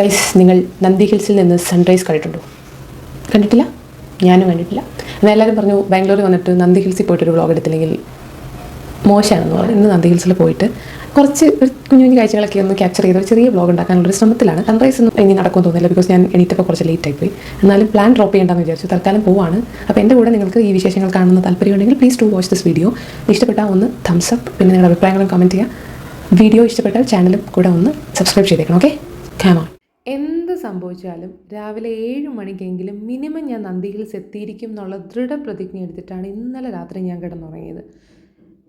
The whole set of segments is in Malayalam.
ഗൈസ് നിങ്ങൾ നന്ദി ഹിൽസിൽ നിന്ന് സൺറൈസ് കണ്ടിട്ടുണ്ടോ? കണ്ടിട്ടില്ല? ഞാനും കണ്ടിട്ടില്ല. എന്നാൽ എല്ലാവരും പറഞ്ഞു ബാംഗ്ലൂർ വന്നിട്ട് നന്ദി ഹിൽസിൽ പോയിട്ടൊരു വ്ളോഗ് എടുത്തില്ലെങ്കിൽ മോശമാണെന്ന് പറഞ്ഞു. ഇന്ന് നന്ദി ഹിൽസിൽ പോയിട്ട് കുറച്ച് ഒരു കുഞ്ഞു കുഞ്ഞു കാഴ്ചകളൊക്കെ ഒന്ന് ക്യാപ്ചർ ചെയ്ത് ഒരു ചെറിയ വ്ളോഗ് ഉണ്ടാക്കാനുള്ള ശ്രമത്തിലാണ്. സൺറൈസ് ഒന്നും ഇനി നടക്കുമെന്ന് തോന്നില്ല ബിക്കോസ് ഞാൻ എണീറ്റപ്പോൾ കുറച്ച് ലേറ്റ് ആയിപ്പോയി എന്നാലും പ്ലാൻ ഡ്രോപ്പ് ചെയ്യേണ്ടെന്ന് വിചാരിച്ചു. തൽക്കാലം പോവാണ്. അപ്പോൾ എന്റെ കൂടെ നിങ്ങൾക്ക് ഈ വിശേഷങ്ങൾ കാണുന്ന താല്പര്യമുണ്ടെങ്കിൽ please to watch this video ഇഷ്ടപ്പെട്ടാൽ ഒന്ന് തംസ് അപ്പ് പിന്നെ നിങ്ങളുടെ അഭിപ്രായങ്ങളും കമന്റ് ചെയ്യുക. വീഡിയോ ഇഷ്ടപ്പെട്ടാൽ ചാനലും കൂടെ ഒന്ന് സബ്സ്ക്രൈബ് ചെയ്തേക്കണം ഓക്കെ ക്യാമോൺ എന്ത് സംഭവിച്ചാലും രാവിലെ ഏഴ് മണിക്കെങ്കിലും മിനിമം ഞാൻ നന്ദി ഹിൽസ് എത്തിയിരിക്കും എന്നുള്ള ദൃഢപ്രതിജ്ഞ എടുത്തിട്ടാണ് ഇന്നലെ രാത്രി ഞാൻ കിടന്നുറങ്ങിയത്.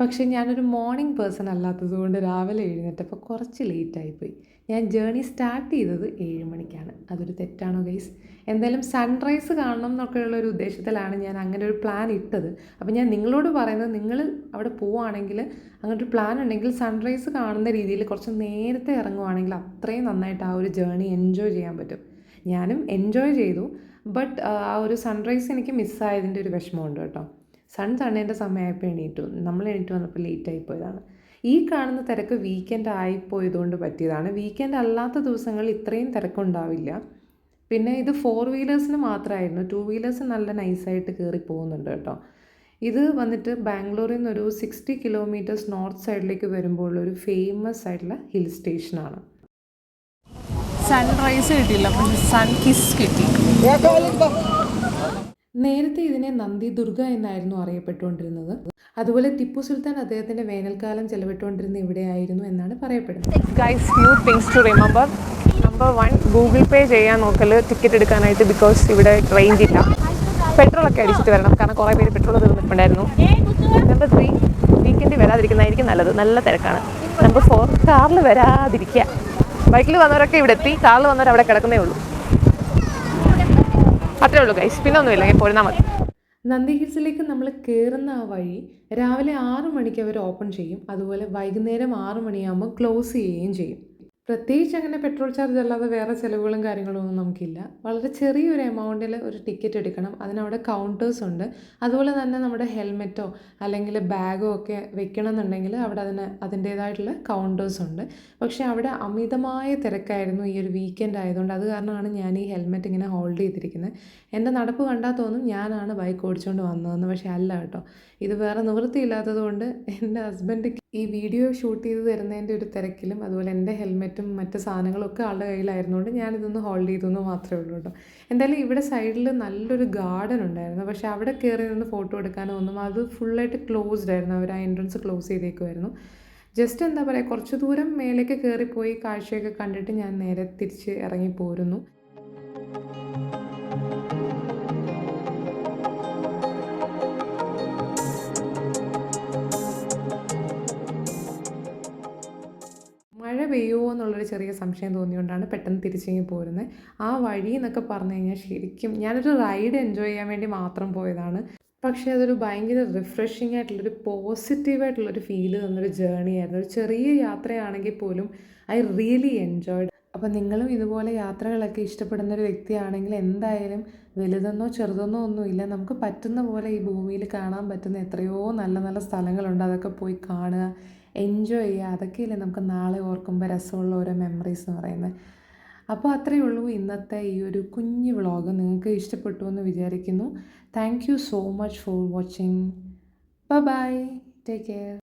പക്ഷേ ഞാനൊരു മോർണിംഗ് പേഴ്സൺ അല്ലാത്തത് കൊണ്ട് രാവിലെ എഴുന്നേറ്റപ്പോൾ കുറച്ച് ലേറ്റായിപ്പോയി ഞാൻ ജേണി സ്റ്റാർട്ട് ചെയ്തത് ഏഴ് മണിക്കാണ്. അതൊരു തെറ്റാണോ ഗൈസ് എന്തായാലും സൺറൈസ് കാണണം എന്നൊക്കെയുള്ള ഒരു ഉദ്ദേശത്തിലാണ് ഞാൻ അങ്ങനെ ഒരു പ്ലാൻ ഇട്ടത്. അപ്പോൾ ഞാൻ നിങ്ങളോട് പറയുന്നത് നിങ്ങൾ അവിടെ പോവുകയാണെങ്കിൽ അങ്ങനെ ഒരു പ്ലാൻ ഉണ്ടെങ്കിൽ സൺറൈസ് കാണുന്ന രീതിയിൽ കുറച്ച് നേരത്തെ ഇറങ്ങുവാണെങ്കിൽ അത്രയും നന്നായിട്ട് ആ ഒരു ജേണി എൻജോയ് ചെയ്യാൻ പറ്റും. ഞാനും എൻജോയ് ചെയ്തു. ബട്ട് ആ ഒരു സൺറൈസ് എനിക്ക് മിസ്സായതിന്റെ ഒരു വിഷമമുണ്ട് കേട്ടോ. സൺ സണ്ണേന്റെ സമയമായപ്പോൾ എണീറ്റു. നമ്മൾ എണീറ്റ് വന്നപ്പോൾ ലേറ്റ് ആയിപ്പോയതാണ് ഈ കാണുന്ന തിരക്ക് വീക്കെൻഡ് ആയിപ്പോയതുകൊണ്ട് പറ്റിയതാണ്. വീക്കെൻഡ് അല്ലാത്ത ദിവസങ്ങളിൽ ഇത്രയും തിരക്കുണ്ടാവില്ല. പിന്നെ ഇത് ഫോർ വീലേഴ്സിന് മാത്രമായിരുന്നു. ടു വീലേഴ്സ് നല്ല നൈസായിട്ട് കയറി പോകുന്നുണ്ട് കേട്ടോ. ഇത് വന്നിട്ട് ബാംഗ്ലൂരിൽ നിന്ന് ഒരു സിക്സ്റ്റി കിലോമീറ്റേഴ്സ് നോർത്ത് സൈഡിലേക്ക് വരുമ്പോൾ ഒരു ഫേമസ് ആയിട്ടുള്ള ഹിൽ സ്റ്റേഷനാണ് സൺറൈസ് കിട്ടിയില്ല പക്ഷെ സൺ കിസ് കിട്ടി നേരത്തെ ഇതിനെ നന്ദി ദുർഗ എന്നായിരുന്നു അറിയപ്പെട്ടുകൊണ്ടിരുന്നത്. അതുപോലെ ടിപ്പു സുൽത്താൻ അദ്ദേഹത്തിന്റെ വേനൽക്കാലം ചെലവിട്ടുകൊണ്ടിരുന്ന ഇവിടെയായിരുന്നു എന്നാണ് പറയപ്പെടുന്നത്. To number one Google Pay ചെയ്യാൻ നോക്കൽ ടിക്കറ്റ് എടുക്കാനായിട്ട് ബിക്കോസ് ഇവിടെ റേഞ്ച് ഇല്ല. പെട്രോൾ ഒക്കെ അടിച്ചിട്ട് വരണം. കാരണം കുറേ പേര് പെട്രോൾ തീർന്നിട്ടുണ്ടായിരുന്നു. നമ്പർ ത്രീ വീക്കെൻഡിൽ വരാതിരിക്കുന്നതായിരിക്കും നല്ലത്. നല്ല തിരക്കാണ്. നമ്പർ ഫോർ കാറിൽ വരാതിരിക്കുക. ബൈക്കിൽ വന്നവരൊക്കെ ഇവിടെ എത്തി. കാറിൽ വന്നവർ അവിടെ കിടക്കുന്നേ ഉള്ളൂ. അത്രേ ഉള്ളൂ ഗൈസ് പിന്നെ ഒന്നുമില്ല ഞാൻ പോരുന്നാൽ മതി. നന്ദി ഹിൽസിലേക്ക് നമ്മൾ കയറുന്ന ആ വഴി രാവിലെ ആറു മണിക്ക് അവർ ഓപ്പൺ ചെയ്യും. അതുപോലെ വൈകുന്നേരം ആറു മണിയാകുമ്പോൾ ക്ലോസ് ചെയ്യുകയും ചെയ്യും. പ്രത്യേകിച്ച് അങ്ങനെ പെട്രോൾ ചാർജ് അല്ലാതെ വേറെ ചിലവുകളും കാര്യങ്ങളും ഒന്നും നമുക്കില്ല. വളരെ ചെറിയൊരു എമൗണ്ടിൽ ഒരു ടിക്കറ്റ് എടുക്കണം. അതിനവിടെ കൗണ്ടേഴ്സ് ഉണ്ട്. അതുപോലെ തന്നെ നമ്മുടെ ഹെൽമെറ്റോ അല്ലെങ്കിൽ ബാഗോ ഒക്കെ വെക്കണം എന്നുണ്ടെങ്കിൽ അവിടെ അതിന് അതിന്റേതായിട്ടുള്ള കൗണ്ടേഴ്സ് ഉണ്ട്. പക്ഷേ അവിടെ അമിതമായ തിരക്കായിരുന്നു ഈ ഒരു വീക്കെൻഡ് ആയതുകൊണ്ട് അത് കാരണമാണ് ഞാൻ ഈ ഹെൽമെറ്റ് ഇങ്ങനെ ഹോൾഡ് ചെയ്തിരിക്കുന്നത്. എന്റെ നടപ്പ് കണ്ടാൽ തോന്നും ഞാനാണ് ബൈക്ക് ഓടിച്ചുകൊണ്ട് വന്നതെന്ന്. പക്ഷേ അല്ല കേട്ടോ. ഇത് വേറെ നിവൃത്തിയില്ലാത്തത് കൊണ്ട് എന്റെ ഹസ്ബൻഡ് ഈ വീഡിയോ ഷൂട്ട് ചെയ്ത് തരുന്നതിന്റെ ഒരു തിരക്കിലും അതുപോലെ എന്റെ ഹെൽമെറ്റും മറ്റ് സാധനങ്ങളും ഒക്കെ ആളുടെ കയ്യിലായിരുന്നുകൊണ്ട് ഞാനിതൊന്ന് ഹോൾഡ് ചെയ്തു എന്ന് മാത്രമേ ഉള്ളൂ കേട്ടോ. എന്തായാലും ഇവിടെ സൈഡിൽ നല്ലൊരു ഗാർഡൻ ഉണ്ടായിരുന്നു. പക്ഷെ അവിടെ കയറി നിന്ന് ഫോട്ടോ എടുക്കാനോ ഒന്നും അത് ഫുള്ളായിട്ട് ക്ലോസ്ഡ് ആയിരുന്നു. അവർ ആ എൻട്രൻസ് ക്ലോസ് ചെയ്തേക്കുമായിരുന്നു ജസ്റ്റ് എന്താ പറയുക കുറച്ച് ദൂരം മേലേക്ക് കയറിപ്പോയി കാഴ്ചയൊക്കെ കണ്ടിട്ട് ഞാൻ നേരെ തിരിച്ച് ഇറങ്ങി പോരുന്നു പെയ്യുമോ എന്നുള്ളൊരു ചെറിയ സംശയം തോന്നിയുകൊണ്ടാണ് പെട്ടെന്ന് തിരിച്ചിങ്ങി പോരുന്നത് ആ വഴി എന്നൊക്കെ പറഞ്ഞു കഴിഞ്ഞാൽ ശരിക്കും ഞാനൊരു റൈഡ് എൻജോയ് ചെയ്യാൻ വേണ്ടി മാത്രം പോയതാണ്. പക്ഷേ അതൊരു ഭയങ്കര റിഫ്രഷിംഗ് ആയിട്ടുള്ളൊരു പോസിറ്റീവായിട്ടുള്ളൊരു ഫീൽ തന്നൊരു ജേർണി ആയിരുന്നു. ഒരു ചെറിയ യാത്രയാണെങ്കിൽ പോലും ഐ റിയലി എൻജോയ്ഡ് അപ്പോൾ നിങ്ങളും ഇതുപോലെ യാത്രകളൊക്കെ ഇഷ്ടപ്പെടുന്ന ഒരു വ്യക്തിയാണെങ്കിൽ എന്തായാലും വലുതെന്നോ ചെറുതെന്നോ ഒന്നുമില്ല നമുക്ക് പറ്റുന്ന പോലെ ഈ ഭൂമിയിൽ കാണാൻ പറ്റുന്ന എത്രയോ നല്ല നല്ല സ്ഥലങ്ങളുണ്ട്. അതൊക്കെ പോയി കാണുക. എൻജോയ് ചെയ്യുക. അതൊക്കെയല്ലേ നമുക്ക് നാളെ ഓർക്കുമ്പോൾ രസമുള്ള ഓരോ മെമ്മറീസ് എന്ന് പറയുന്നത്. അപ്പോൾ അത്രയേ ഉള്ളൂ ഇന്നത്തെ ഈ ഒരു കുഞ്ഞു വ്ളോഗ് നിങ്ങൾക്ക് ഇഷ്ടപ്പെട്ടു എന്ന് വിചാരിക്കുന്നു. Thank you so much for watching ബ ബൈ ടേക്ക് കെയർ